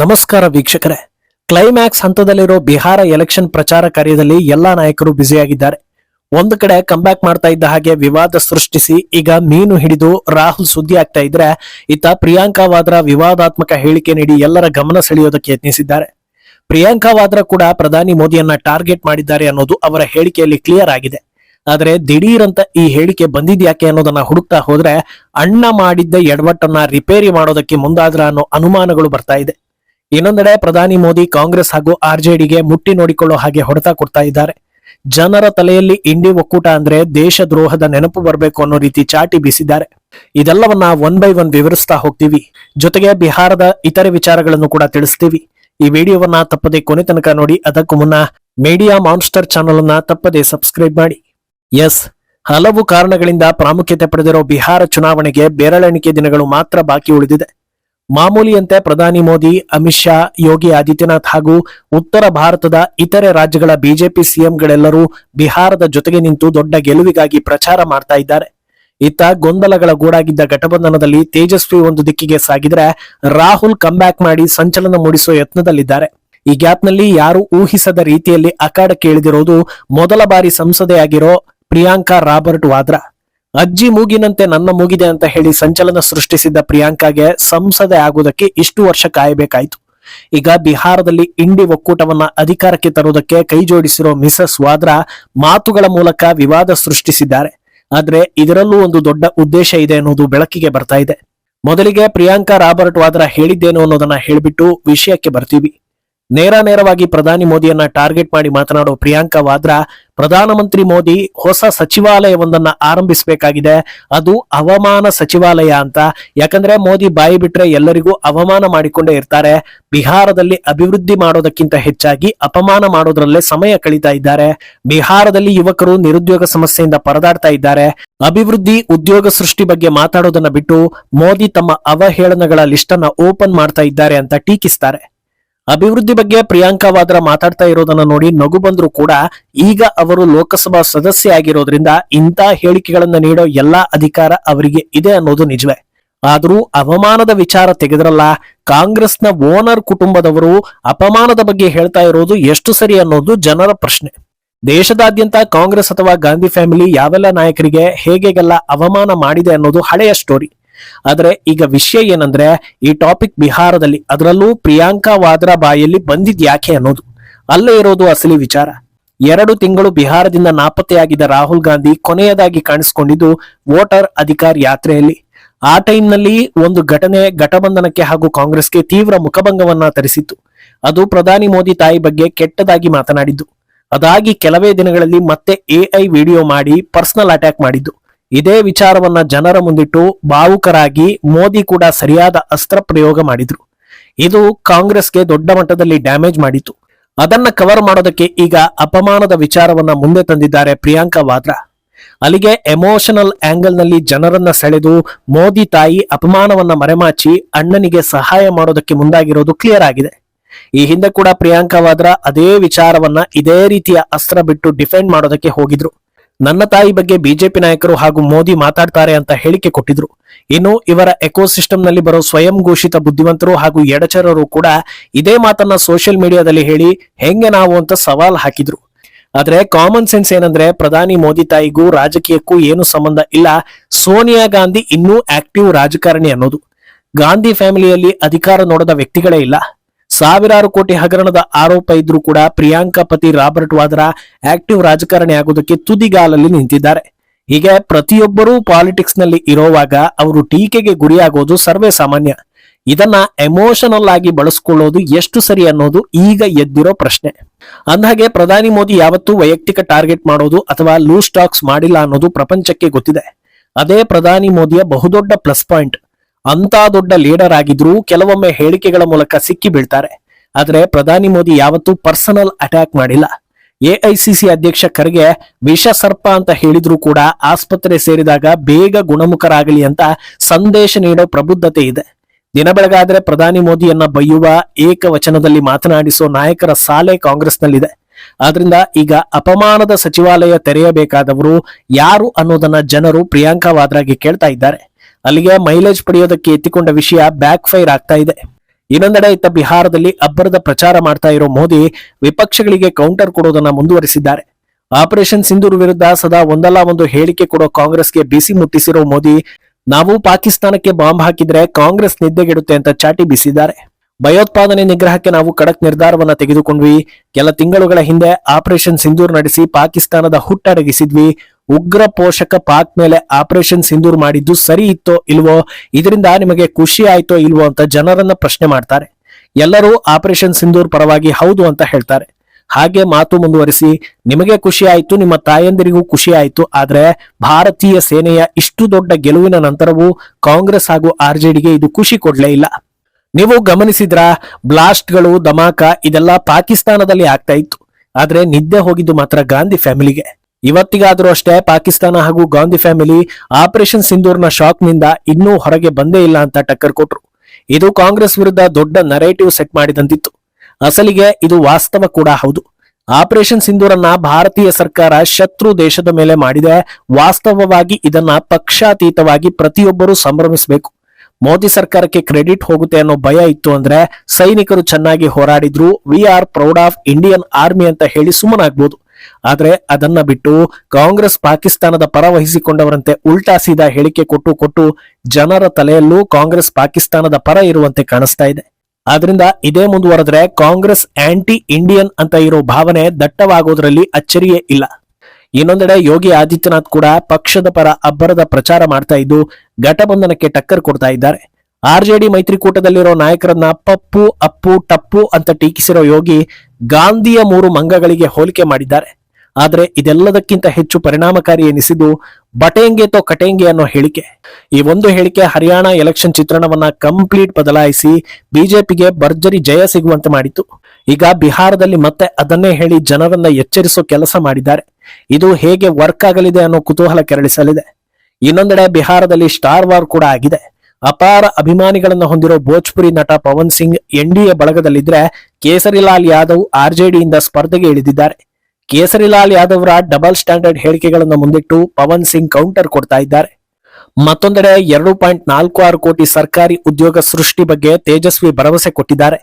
ನಮಸ್ಕಾರ ವೀಕ್ಷಕರೇ. Climax ಹಂತದಲ್ಲಿರೋ Bihar election ಪ್ರಚಾರ ಕಾರ್ಯದಲ್ಲಿ ಎಲ್ಲಾ ನಾಯಕರು ಬ್ಯುಸಿಯಾಗಿದ್ದಾರೆ. ಒಂದು ಕಡೆ ಕಂಬ್ಯಾಕ್ ಮಾಡ್ತಾ ಇದ್ದ ಹಾಗೆ ವಿವಾದ ಸೃಷ್ಟಿಸಿ ಈಗ ಮೀನು ಹಿಡಿದು ರಾಹುಲ್ ಸುದ್ದಿ ಆಗ್ತಾ ಇದ್ರೆ ಇತ್ತ ಪ್ರಿಯಾಂಕಾ ವಾದ್ರಾ ವಿವಾದಾತ್ಮಕ ಹೇಳಿಕೆ ನೀಡಿ ಎಲ್ಲರ ಗಮನ ಸೆಳೆಯೋದಕ್ಕೆ ಯತ್ನಿಸಿದ್ದಾರೆ. ಪ್ರಿಯಾಂಕಾ ವಾದ್ರಾ ಕೂಡ ಪ್ರಧಾನಿ ಮೋದಿಯನ್ನ ಟಾರ್ಗೆಟ್ ಮಾಡಿದ್ದಾರೆ ಅನ್ನೋದು ಅವರ ಹೇಳಿಕೆಯಲ್ಲಿ ಕ್ಲಿಯರ್ ಆಗಿದೆ. ಆದ್ರೆ ದಿಢೀರಂತ ಈ ಹೇಳಿಕೆ ಬಂದಿದ್ಯಾಕೆ ಅನ್ನೋದನ್ನ ಹುಡುಕ್ತಾ ಹೋದ್ರೆ ಅಣ್ಣ ಮಾಡಿದ್ದ ಎಡವಟ್ಟನ್ನ ರಿಪೇರಿ ಮಾಡೋದಕ್ಕೆ ಮುಂದಾದ್ರ ಅನ್ನೋ ಅನುಮಾನಗಳು ಬರ್ತಾ ಇದೆ. ಇನ್ನೊಂದೆಡೆ ಪ್ರಧಾನಿ ಮೋದಿ ಕಾಂಗ್ರೆಸ್ ಹಾಗೂ ಆರ್ಜೆಡಿಗೆ ಮುಟ್ಟಿ ನೋಡಿಕೊಳ್ಳೋ ಹಾಗೆ ಹೊಡೆತ ಕೊಡ್ತಾ ಇದ್ದಾರೆ. ಜನರ ತಲೆಯಲ್ಲಿ ಇಂಡಿ ಒಕ್ಕೂಟ ಅಂದ್ರೆ ದೇಶ ದ್ರೋಹದ ನೆನಪು ಬರಬೇಕು ಅನ್ನೋ ರೀತಿ ಚಾಟಿ ಬೀಸಿದ್ದಾರೆ. ಇದೆಲ್ಲವನ್ನ ಒನ್ ಬೈ ಒನ್ ವಿವರಿಸ್ತಾ ಹೋಗ್ತೀವಿ. ಜೊತೆಗೆ ಬಿಹಾರದ ಇತರೆ ವಿಚಾರಗಳನ್ನು ಕೂಡ ತಿಳಿಸ್ತೀವಿ. ಈ ವಿಡಿಯೋವನ್ನ ತಪ್ಪದೆ ಕೊನೆ ತನಕ ನೋಡಿ, ಅದಕ್ಕೂ ಮುನ್ನ ಮೀಡಿಯಾ ಮಾನ್ಸ್ಟರ್ ಚಾನಲ್ ಅನ್ನ ತಪ್ಪದೆ ಸಬ್ಸ್ಕ್ರೈಬ್ ಮಾಡಿ. ಎಸ್, ಹಲವು ಕಾರಣಗಳಿಂದ ಪ್ರಾಮುಖ್ಯತೆ ಪಡೆದಿರೋ ಬಿಹಾರ ಚುನಾವಣೆಗೆ ಬೆರಳೆಣಿಕೆ ದಿನಗಳು ಮಾತ್ರ ಬಾಕಿ ಉಳಿದಿದೆ. ಮಾಮೂಲಿಯಂತೆ ಪ್ರಧಾನಿ ಮೋದಿ, ಅಮಿತ್ ಶಾ, ಯೋಗಿ ಆದಿತ್ಯನಾಥ್ ಹಾಗೂ ಉತ್ತರ ಭಾರತದ ಇತರೆ ರಾಜ್ಯಗಳ ಬಿಜೆಪಿ ಸಿಎಂಗಳೆಲ್ಲರೂ ಬಿಹಾರದ ಜೊತೆಗೆ ನಿಂತು ದೊಡ್ಡ ಗೆಲುವಿಗಾಗಿ ಪ್ರಚಾರ ಮಾಡ್ತಾ ಇದ್ದಾರೆ. ಇತ್ತ ಗೊಂದಲಗಳ ಗೂಡಾಗಿದ್ದ ಘಟಬಂಧನದಲ್ಲಿ ತೇಜಸ್ವಿ ಒಂದು ದಿಕ್ಕಿಗೆ ಸಾಗಿದ್ರೆ ರಾಹುಲ್ ಕಂಬ್ಯಾಕ್ ಮಾಡಿ ಸಂಚಲನ ಮೂಡಿಸುವ ಯತ್ನದಲ್ಲಿದ್ದಾರೆ. ಈ ಗ್ಯಾಪ್ನಲ್ಲಿ ಯಾರು ಊಹಿಸದ ರೀತಿಯಲ್ಲಿ ಅಖಾಡಕ್ಕೆ ಇಳಿದಿರೋದು ಮೊದಲ ಬಾರಿ ಸಂಸದೆಯಾಗಿರೋ ಪ್ರಿಯಾಂಕಾ ರಾಬರ್ಟ್ ವಾದ್ರಾ. ಅಜ್ಜಿ ಮೂಗಿನಂತೆ ನನ್ನ ಮೂಗಿದೆ ಅಂತ ಹೇಳಿ ಸಂಚಲನ ಸೃಷ್ಟಿಸಿದ್ದ ಪ್ರಿಯಾಂಕಾಗೆ ಸಂಸದೆ ಆಗುವುದಕ್ಕೆ ಇಷ್ಟು ವರ್ಷ ಕಾಯಬೇಕಾಯಿತು. ಈಗ ಬಿಹಾರದಲ್ಲಿ ಇಂಡಿ ಒಕ್ಕೂಟವನ್ನ ಅಧಿಕಾರಕ್ಕೆ ತರುವುದಕ್ಕೆ ಕೈ ಜೋಡಿಸಿರೋ ಮಿಸಸ್ ವಾದ್ರಾ ಮಾತುಗಳ ಮೂಲಕ ವಿವಾದ ಸೃಷ್ಟಿಸಿದ್ದಾರೆ. ಆದ್ರೆ ಇದರಲ್ಲೂ ಒಂದು ದೊಡ್ಡ ಉದ್ದೇಶ ಇದೆ ಅನ್ನೋದು ಬೆಳಕಿಗೆ ಬರ್ತಾ ಇದೆ. ಮೊದಲಿಗೆ ಪ್ರಿಯಾಂಕಾ ರಾಬರ್ಟ್ ವಾದ್ರಾ ಹೇಳಿದ್ದೇನು ಅನ್ನೋದನ್ನ ಹೇಳಿಬಿಟ್ಟು ವಿಷಯಕ್ಕೆ ಬರ್ತೀವಿ. ನೇರ ನೇರವಾಗಿ ಪ್ರಧಾನಿ ಮೋದಿಯನ್ನ ಟಾರ್ಗೆಟ್ ಮಾಡಿ ಮಾತನಾಡುವ ಪ್ರಿಯಾಂಕಾ ವಾದ್ರಾ, ಪ್ರಧಾನಮಂತ್ರಿ ಮೋದಿ ಹೊಸ ಸಚಿವಾಲಯವೊಂದನ್ನ ಆರಂಭಿಸಬೇಕಾಗಿದೆ. ಅದು ಅವಮಾನ ಸಚಿವಾಲಯ ಅಂತ. ಯಾಕಂದ್ರೆ ಮೋದಿ ಬಾಯಿ ಬಿಟ್ರೆ ಎಲ್ಲರಿಗೂ ಅವಮಾನ ಮಾಡಿಕೊಂಡೇ ಇರ್ತಾರೆ. ಬಿಹಾರದಲ್ಲಿ ಅಭಿವೃದ್ಧಿ ಮಾಡೋದಕ್ಕಿಂತ ಹೆಚ್ಚಾಗಿ ಅಪಮಾನ ಮಾಡೋದ್ರಲ್ಲೇ ಸಮಯ ಕಳೀತಾ ಇದ್ದಾರೆ. ಬಿಹಾರದಲ್ಲಿ ಯುವಕರು ನಿರುದ್ಯೋಗ ಸಮಸ್ಯೆಯಿಂದ ಪರದಾಡ್ತಾ ಇದ್ದಾರೆ. ಅಭಿವೃದ್ಧಿ ಉದ್ಯೋಗ ಸೃಷ್ಟಿ ಬಗ್ಗೆ ಮಾತಾಡೋದನ್ನ ಬಿಟ್ಟು ಮೋದಿ ತಮ್ಮ ಅವಹೇಳನಗಳ ಲಿಸ್ಟ್ ಅನ್ನ ಓಪನ್ ಮಾಡ್ತಾ ಇದ್ದಾರೆ ಅಂತ ಟೀಕಿಸ್ತಾರೆ. ಅಭಿವೃದ್ಧಿ ಬಗ್ಗೆ ಪ್ರಿಯಾಂಕಾ ವಾದ್ರಾ ಮಾತಾಡ್ತಾ ಇರೋದನ್ನ ನೋಡಿ ನಗು ಬಂದ್ರು ಕೂಡ ಈಗ ಅವರು ಲೋಕಸಭಾ ಸದಸ್ಯ ಆಗಿರೋದ್ರಿಂದ ಇಂಥ ಹೇಳಿಕೆಗಳನ್ನ ನೀಡೋ ಎಲ್ಲಾ ಅಧಿಕಾರ ಅವರಿಗೆ ಇದೆ ಅನ್ನೋದು ನಿಜವೇ. ಆದರೂ ಅವಮಾನದ ವಿಚಾರ ತೆಗೆದ್ರಲ್ಲ, ಕಾಂಗ್ರೆಸ್ನ ಓನರ್ ಕುಟುಂಬದವರು ಅಪಮಾನದ ಬಗ್ಗೆ ಹೇಳ್ತಾ ಇರೋದು ಎಷ್ಟು ಸರಿ ಅನ್ನೋದು ಜನರ ಪ್ರಶ್ನೆ. ದೇಶದಾದ್ಯಂತ ಕಾಂಗ್ರೆಸ್ ಅಥವಾ ಗಾಂಧಿ ಫ್ಯಾಮಿಲಿ ಯಾವೆಲ್ಲ ನಾಯಕರಿಗೆ ಹೇಗೆಲ್ಲ ಅವಮಾನ ಮಾಡಿದೆ ಅನ್ನೋದು ಹಳೆಯ ಸ್ಟೋರಿ ಆದ್ರೆ ಈಗ ವಿಷಯ ಏನಂದ್ರೆ ಈ ಟಾಪಿಕ್ ಬಿಹಾರದಲ್ಲಿ ಅದರಲ್ಲೂ ಪ್ರಿಯಾಂಕಾ ವಾದ್ರಾ ಬಾಯಲ್ಲಿ ಬಂದಿದ್ಯಾಕೆ ಅನ್ನೋದು. ಅಲ್ಲೇ ಇರೋದು ಅಸಲಿ ವಿಚಾರ. ಎರಡು ತಿಂಗಳು ಬಿಹಾರದಿಂದ ನಾಪತ್ತೆಯಾಗಿದ್ದ ರಾಹುಲ್ ಗಾಂಧಿ ಕೊನೆಯದಾಗಿ ಕಾಣಿಸಿಕೊಂಡಿದ್ದು ವೋಟರ್ ಅಧಿಕಾರ್ ಯಾತ್ರೆಯಲ್ಲಿ. ಆ ಟೈಮ್ನಲ್ಲಿ ಒಂದು ಘಟನೆ, ಘಟಬಂಧನಕ್ಕೆ ಹಾಗೂ ಕಾಂಗ್ರೆಸ್ಗೆ ತೀವ್ರ ಮುಖಭಂಗವನ್ನ ತರಿಸಿತ್ತು. ಅದು ಪ್ರಧಾನಿ ಮೋದಿ ತಾಯಿ ಬಗ್ಗೆ ಕೆಟ್ಟದಾಗಿ ಮಾತನಾಡಿದ್ದು. ಅದಾಗಿ ಕೆಲವೇ ದಿನಗಳಲ್ಲಿ ಮತ್ತೆ ಎಐ ವಿಡಿಯೋ ಮಾಡಿ ಪರ್ಸನಲ್ ಅಟ್ಯಾಕ್ ಮಾಡಿದ್ದು. ಇದೇ ವಿಚಾರವನ್ನ ಜನರ ಮುಂದಿಟ್ಟು ಭಾವುಕರಾಗಿ ಮೋದಿ ಕೂಡ ಸರಿಯಾದ ಅಸ್ತ್ರ ಪ್ರಯೋಗ ಮಾಡಿದ್ರು. ಇದು ಕಾಂಗ್ರೆಸ್ಗೆ ದೊಡ್ಡ ಮಟ್ಟದಲ್ಲಿ ಡ್ಯಾಮೇಜ್ ಮಾಡಿತು ಅದನ್ನ ಕವರ್ ಮಾಡೋದಕ್ಕೆ ಈಗ ಅಪಮಾನದ ವಿಚಾರವನ್ನ ಮುಂದೆ ತಂದಿದ್ದಾರೆ ಪ್ರಿಯಾಂಕಾ ವಾದ್ರಾ. ಅಲ್ಲಿಗೆ ಎಮೋಷನಲ್ ಆಂಗಲ್ನಲ್ಲಿ ಜನರನ್ನ ಸೆಳೆದು ಮೋದಿ ತಾಯಿ ಅಪಮಾನವನ್ನ ಮರೆಮಾಚಿ ಅಣ್ಣನಿಗೆ ಸಹಾಯ ಮಾಡೋದಕ್ಕೆ ಮುಂದಾಗಿರೋದು ಕ್ಲಿಯರ್ ಆಗಿದೆ. ಈ ಹಿಂದೆ ಕೂಡ ಪ್ರಿಯಾಂಕಾ ವಾದ್ರಾ ಅದೇ ವಿಚಾರವನ್ನ ಇದೇ ರೀತಿಯ ಅಸ್ತ್ರ ಬಿಟ್ಟು ಡಿಫೆಂಡ್ ಮಾಡೋದಕ್ಕೆ ಹೋಗಿದ್ರು. ನನ್ನ ತಾಯಿ ಬಗ್ಗೆ ಬಿಜೆಪಿ ನಾಯಕರು ಹಾಗೂ ಮೋದಿ ಮಾತಾಡ್ತಾರೆ ಅಂತ ಹೇಳಿಕೆ ಕೊಟ್ಟಿದ್ರು. ಇನ್ನು ಇವರ ಎಕೋಸಿಸ್ಟಮ್ನಲ್ಲಿ ಬರೋ ಸ್ವಯಂ ಘೋಷಿತ ಬುದ್ಧಿವಂತರು ಹಾಗೂ ಎಡಚರರು ಕೂಡ ಇದೇ ಮಾತನ್ನ ಸೋಷಿಯಲ್ ಮೀಡಿಯಾದಲ್ಲಿ ಹೇಳಿ ಹೆಂಗೆ ನಾವು ಅಂತ ಸವಾಲ್ ಹಾಕಿದ್ರು. ಆದ್ರೆ ಕಾಮನ್ ಸೆನ್ಸ್ ಏನಂದ್ರೆ ಪ್ರಧಾನಿ ಮೋದಿ ತಾಯಿಗೂ ರಾಜಕೀಯಕ್ಕೂ ಏನು ಸಂಬಂಧ ಇಲ್ಲ. ಸೋನಿಯಾ ಗಾಂಧಿ ಇನ್ನೂ ಆಕ್ಟಿವ್ ರಾಜಕಾರಣಿ ಅನ್ನೋದು. ಗಾಂಧಿ ಫ್ಯಾಮಿಲಿಯಲ್ಲಿ ಅಧಿಕಾರ ನೋಡದ ವ್ಯಕ್ತಿಗಳೇ ಇಲ್ಲ. ಸಾವಿರಾರು ಕೋಟಿ ಹಗರಣದ ಆರೋಪ ಇದ್ರೂ ಕೂಡ ಪ್ರಿಯಾಂಕಾ ಪತಿ, ರಾಬರ್ಟ್ ವಾದ್ರಾ ಆಕ್ಟಿವ್ ರಾಜಕಾರಣಿ ಆಗೋದಕ್ಕೆ ತುದಿಗಾಲಲ್ಲಿ ನಿಂತಿದ್ದಾರೆ. ಹೀಗೆ ಪ್ರತಿಯೊಬ್ಬರೂ ಪಾಲಿಟಿಕ್ಸ್ನಲ್ಲಿ ಇರೋವಾಗ ಅವರು ಟೀಕೆಗೆ ಗುರಿಯಾಗೋದು ಸರ್ವೇ ಸಾಮಾನ್ಯ. ಇದನ್ನ ಎಮೋಷನಲ್ ಆಗಿ ಬಳಸ್ಕೊಳ್ಳೋದು ಎಷ್ಟು ಸರಿ ಅನ್ನೋದು ಈಗ ಎದ್ದಿರೋ ಪ್ರಶ್ನೆ. ಅಂದಹಾಗೆ ಪ್ರಧಾನಿ ಮೋದಿ ಯಾವತ್ತೂ ವೈಯಕ್ತಿಕ ಟಾರ್ಗೆಟ್ ಮಾಡೋದು ಅಥವಾ ಲೂಸ್ ಸ್ಟಾಕ್ಸ್ ಮಾಡಿಲ್ಲ ಅನ್ನೋದು ಪ್ರಪಂಚಕ್ಕೆ ಗೊತ್ತಿದೆ. ಅದೇ ಪ್ರಧಾನಿ ಮೋದಿಯ ಬಹುದೊಡ್ಡ ಪ್ಲಸ್ ಪಾಯಿಂಟ್. ಅಂತ ದೊಡ್ಡ ಲೀಡರ್ ಆಗಿದ್ರೂ ಕೆಲವೊಮ್ಮೆ ಹೇಳಿಕೆಗಳ ಮೂಲಕ ಸಿಕ್ಕಿ ಬೀಳ್ತಾರೆ. ಆದ್ರೆ ಪ್ರಧಾನಿ ಮೋದಿ ಯಾವತ್ತೂ ಪರ್ಸನಲ್ ಅಟ್ಯಾಕ್ ಮಾಡಿಲ್ಲ. ಎಐಸಿಸಿ ಅಧ್ಯಕ್ಷ ಖರ್ಗೆ ವಿಷ ಸರ್ಪ ಅಂತ ಹೇಳಿದ್ರು ಕೂಡ ಆಸ್ಪತ್ರೆ ಸೇರಿದಾಗ ಬೇಗ ಗುಣಮುಖರಾಗಲಿ ಅಂತ ಸಂದೇಶ ನೀಡೋ ಪ್ರಬುದ್ಧತೆ ಇದೆ. ದಿನ ಬೆಳಗಾದ್ರೆ ಪ್ರಧಾನಿ ಮೋದಿಯನ್ನ ಬೈಯುವ ಏಕವಚನದಲ್ಲಿ ಮಾತನಾಡಿಸೋ ನಾಯಕರ ಸಾಲೆ ಕಾಂಗ್ರೆಸ್ನಲ್ಲಿದೆ. ಆದ್ರಿಂದ ಈಗ ಅಪಮಾನದ ಸಚಿವಾಲಯ ತೆರೆಯಬೇಕಾದವರು ಯಾರು ಅನ್ನೋದನ್ನ ಜನರು ಪ್ರಿಯಾಂಕಾ ವಾದ್ರಾಗೆ ಕೇಳ್ತಾ ಇದ್ದಾರೆ. ಅಲ್ಲಿಗೆ ಮೈಲೇಜ್ ಪಡೆಯೋದಕ್ಕೆ ಎತ್ತಿಕೊಂಡ ವಿಷಯ ಬ್ಯಾಕ್ ಫೈರ್ ಆಗ್ತಾ ಇದೆ. ಇನ್ನೊಂದೆಡೆ ಇತ್ತ ಬಿಹಾರದಲ್ಲಿ ಅಬ್ಬರದ ಪ್ರಚಾರ ಮಾಡ್ತಾ ಇರೋ ಮೋದಿ ವಿಪಕ್ಷಗಳಿಗೆ ಕೌಂಟರ್ ಕೊಡೋದನ್ನ ಮುಂದುವರಿಸಿದ್ದಾರೆ. ಆಪರೇಷನ್ ಸಿಂಧೂರ್ ವಿರುದ್ಧ ಸದಾ ಒಂದಲ್ಲ ಒಂದು ಹೇಳಿಕೆ ಕೊಡೋ ಕಾಂಗ್ರೆಸ್ಗೆ ಬಿಸಿ ಮುಟ್ಟಿಸಿರೋ ಮೋದಿ, ನಾವು ಪಾಕಿಸ್ತಾನಕ್ಕೆ ಬಾಂಬ್ ಹಾಕಿದ್ರೆ ಕಾಂಗ್ರೆಸ್ ನಿದ್ದೆಗೆಡುತ್ತೆ ಅಂತ ಚಾಟಿ ಬೀಸಿದ್ದಾರೆ. ಭಯೋತ್ಪಾದನೆ ನಿಗ್ರಹಕ್ಕೆ ನಾವು ಖಡಕ್ ನಿರ್ಧಾರವನ್ನ ತೆಗೆದುಕೊಂಡ್ವಿ. ಕೆಲ ತಿಂಗಳುಗಳ ಹಿಂದೆ ಆಪರೇಷನ್ ಸಿಂಧೂರ್ ನಡೆಸಿ ಪಾಕಿಸ್ತಾನದ ಹುಟ್ಟಡಗಿಸಿದ್ವಿ. ಉಗ್ರ ಪೋಷಕ ಪಾಕ್ ಮೇಲೆ ಆಪರೇಷನ್ ಸಿಂಧೂರ್ ಮಾಡಿದ್ದು ಸರಿ ಇತ್ತೋ ಇಲ್ವೋ, ಇದರಿಂದ ನಿಮಗೆ ಖುಷಿ ಆಯ್ತೋ ಇಲ್ವೋ ಅಂತ ಜನರನ್ನ ಪ್ರಶ್ನೆ ಮಾಡ್ತಾರೆ. ಎಲ್ಲರೂ ಆಪರೇಷನ್ ಸಿಂಧೂರ್ ಪರವಾಗಿ ಹೌದು ಅಂತ ಹೇಳ್ತಾರೆ. ಹಾಗೆ ಮಾತು ಮುಂದುವರಿಸಿ, ನಿಮಗೆ ಖುಷಿ ಆಯ್ತು, ನಿಮ್ಮ ತಾಯಂದಿರಿಗೂ ಖುಷಿ ಆಯ್ತು, ಆದ್ರೆ ಭಾರತೀಯ ಸೇನೆಯ ಇಷ್ಟು ದೊಡ್ಡ ಗೆಲುವಿನ ನಂತರವೂ ಕಾಂಗ್ರೆಸ್ ಹಾಗೂ ಆರ್ಜೆಡಿಗೆ ಇದು ಖುಷಿ ಕೊಡ್ಲೇ ಇಲ್ಲ. ನೀವು ಗಮನಿಸಿದ್ರ, ಬ್ಲಾಸ್ಟ್ಗಳು, ಧಮಾಕ ಇದೆಲ್ಲ ಪಾಕಿಸ್ತಾನದಲ್ಲಿ ಆಗ್ತಾ ಇತ್ತು. ಆದ್ರೆ ನಿದ್ದೆ ಹೋಗಿದ್ದು ಮಾತ್ರ ಗಾಂಧಿ ಫ್ಯಾಮಿಲಿಗೆ. ಇವತ್ತಿಗಾದ್ರೂ ಅಷ್ಟೇ ಪಾಕಿಸ್ತಾನ ಹಾಗೂ ಗಾಂಧಿ ಫ್ಯಾಮಿಲಿ ಆಪರೇಷನ್ ಸಿಂಧೂರ್ನ ಶಾಕ್ನಿಂದ ಇನ್ನೂ ಹೊರಗೆ ಬಂದೇ ಇಲ್ಲ ಅಂತ ಟಕ್ಕರ್ ಕೊಟ್ರು. ಇದು ಕಾಂಗ್ರೆಸ್ ವಿರುದ್ಧ ದೊಡ್ಡ ನರೇಟಿವ್ ಸೆಟ್ ಮಾಡಿದಂತಿತ್ತು. ಅಸಲಿಗೆ ಇದು ವಾಸ್ತವ ಕೂಡ ಹೌದು. ಆಪರೇಷನ್ ಸಿಂಧೂರನ್ನ ಭಾರತೀಯ ಸರ್ಕಾರ ಶತ್ರು ದೇಶದ ಮೇಲೆ ಮಾಡಿದೆ. ವಾಸ್ತವವಾಗಿ ಇದನ್ನ ಪಕ್ಷಾತೀತವಾಗಿ ಪ್ರತಿಯೊಬ್ಬರೂ ಸಂಭ್ರಮಿಸಬೇಕು. ಮೋದಿ ಸರ್ಕಾರಕ್ಕೆ ಕ್ರೆಡಿಟ್ ಹೋಗುತ್ತೆ ಅನ್ನೋ ಭಯ ಇತ್ತು ಅಂದ್ರೆ ಸೈನಿಕರು ಚೆನ್ನಾಗಿ ಹೋರಾಡಿದ್ರು. We are proud of Indian army ಅಂತ ಹೇಳಿ ಸುಮ್ಮನಾಗ್ಬೋದು ಆದ್ರೆ ಅದನ್ನ ಬಿಟ್ಟು ಕಾಂಗ್ರೆಸ್ ಪಾಕಿಸ್ತಾನದ ಪರ ವಹಿಸಿಕೊಂಡವರಂತೆ ಉಲ್ಟಾ ಸೀದಾ ಹೇಳಿಕೆ ಕೊಟ್ಟು ಕೊಟ್ಟು ಜನರ ತಲೆಯಲ್ಲೂ ಕಾಂಗ್ರೆಸ್ ಪಾಕಿಸ್ತಾನದ ಪರ ಇರುವಂತೆ ಕಾಣಿಸ್ತಾ ಇದೆ. ಆದ್ರಿಂದ ಇದೇ ಮುಂದುವರೆದ್ರೆ ಕಾಂಗ್ರೆಸ್ ಆಂಟಿ ಇಂಡಿಯನ್ ಅಂತ ಇರೋ ಭಾವನೆ ದಟ್ಟವಾಗೋದ್ರಲ್ಲಿ ಅಚ್ಚರಿಯೇ ಇಲ್ಲ. ಇನ್ನೊಂದೆಡೆ ಯೋಗಿ ಆದಿತ್ಯನಾಥ್ ಕೂಡ ಪಕ್ಷದ ಪರ ಅಬ್ಬರದ ಪ್ರಚಾರ ಮಾಡ್ತಾ ಇದ್ದು ಘಟಬಂಧನಕ್ಕೆ ಟಕ್ಕರ್ ಕೊಡ್ತಾ ಇದ್ದಾರೆ. ಆರ್ಜೆಡಿ ಮೈತ್ರಿಕೂಟದಲ್ಲಿರೋ ನಾಯಕರನ್ನ ಪಪ್ಪು, ಅಪ್ಪು, ಟಪ್ಪು ಅಂತ ಟೀಕಿಸಿರೋ ಯೋಗಿ ಗಾಂಧಿಯ ಮೂರು ಮಂಗಗಳಿಗೆ ಹೋಲಿಕೆ ಮಾಡಿದ್ದಾರೆ. ಆದರೆ ಇದೆಲ್ಲದಕ್ಕಿಂತ ಹೆಚ್ಚು ಪರಿಣಾಮಕಾರಿ ಎನಿಸಿದ್ದು ಬಟೇಂಗೆ ತೋ ಕಟೇಂಗೆ ಅನ್ನೋ ಹೇಳಿಕೆ. ಈ ಒಂದು ಹೇಳಿಕೆ ಹರಿಯಾಣ ಎಲೆಕ್ಷನ್ ಚಿತ್ರಣವನ್ನ ಕಂಪ್ಲೀಟ್ ಬದಲಾಯಿಸಿ ಬಿಜೆಪಿಗೆ ಭರ್ಜರಿ ಜಯ ಸಿಗುವಂತೆ ಮಾಡಿತು ಈಗ ಬಿಹಾರದಲ್ಲಿ ಮತ್ತೆ ಅದನ್ನೇ ಹೇಳಿ ಜನರನ್ನ ಎಚ್ಚರಿಸೋ ಕೆಲಸ ಮಾಡಿದ್ದಾರೆ. ಇದು ಹೇಗೆ ವರ್ಕ್ ಆಗಲಿದೆ ಅನ್ನೋ ಕುತೂಹಲ ಕೆರಳಿಸಲಿದೆ. ಇನ್ನೊಂದೆಡೆ ಬಿಹಾರದಲ್ಲಿ ಸ್ಟಾರ್ ವಾರ್ ಕೂಡ ಆಗಿದೆ. ಅಪಾರ ಅಭಿಮಾನಿಗಳನ್ನ ಹೊಂದಿರೋ ಭೋಜ್ಪುರಿ ನಟ ಪವನ್ ಸಿಂಗ್ ಎನ್ಡಿಎ ಬಳಗದಲ್ಲಿದ್ರೆ ಕೇಸರಿಲಾಲ್ ಯಾದವ್ ಆರ್ಜೆಡಿಯಿಂದ ಸ್ಪರ್ಧೆಗೆ ಇಳಿದಿದ್ದಾರೆ. ಕೇಸರಿಲಾಲ್ ಯಾದವ್ರ ಡಬಲ್ ಸ್ಟ್ಯಾಂಡರ್ಡ್ ಹೇಳಿಕೆಗಳನ್ನು ಮುಂದಿಟ್ಟು ಪವನ್ ಸಿಂಗ್ ಕೌಂಟರ್ ಕೊಡ್ತಾ ಇದ್ದಾರೆ. ಮತ್ತೊಂದೆಡೆ ಎರಡು ಪಾಯಿಂಟ್ ನಾಲ್ಕು ಆರು ಕೋಟಿ ಸರ್ಕಾರಿ ಉದ್ಯೋಗ ಸೃಷ್ಟಿ ಬಗ್ಗೆ ತೇಜಸ್ವಿ ಭರವಸೆ ಕೊಟ್ಟಿದ್ದಾರೆ.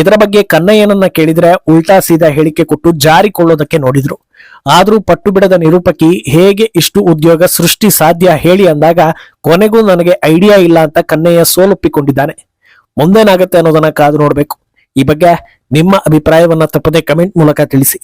ಇದರ ಬಗ್ಗೆ ಕನ್ನಯ್ಯನನ್ನ ಕೇಳಿದ್ರೆ ಉಲ್ಟಾ ಸೀದಾ ಹೇಳಿಕೆ ಕೊಟ್ಟು ಜಾರಿಕೊಳ್ಳೋದಕ್ಕೆ ನೋಡಿದ್ರು. ಆದ್ರೂ ಪಟ್ಟು ಬಿಡದ ನಿರೂಪಕಿ ಹೇಗೆ ಇಷ್ಟು ಉದ್ಯೋಗ ಸೃಷ್ಟಿ ಸಾಧ್ಯ ಹೇಳಿ ಅಂದಾಗ ಕೊನೆಗೂ ನನಗೆ ಐಡಿಯಾ ಇಲ್ಲ ಅಂತ ಕನ್ನಯ್ಯ ಸೋಲೊಪ್ಪಿಕೊಂಡಿದ್ದಾನೆ. ಮುಂದೇನಾಗುತ್ತೆ ಅನ್ನೋದನ್ನ ಕಾದು ನೋಡಬೇಕು. ಈ ಬಗ್ಗೆ ನಿಮ್ಮ ಅಭಿಪ್ರಾಯವನ್ನ ತಪ್ಪದೆ ಕಮೆಂಟ್ ಮೂಲಕ ತಿಳಿಸಿ.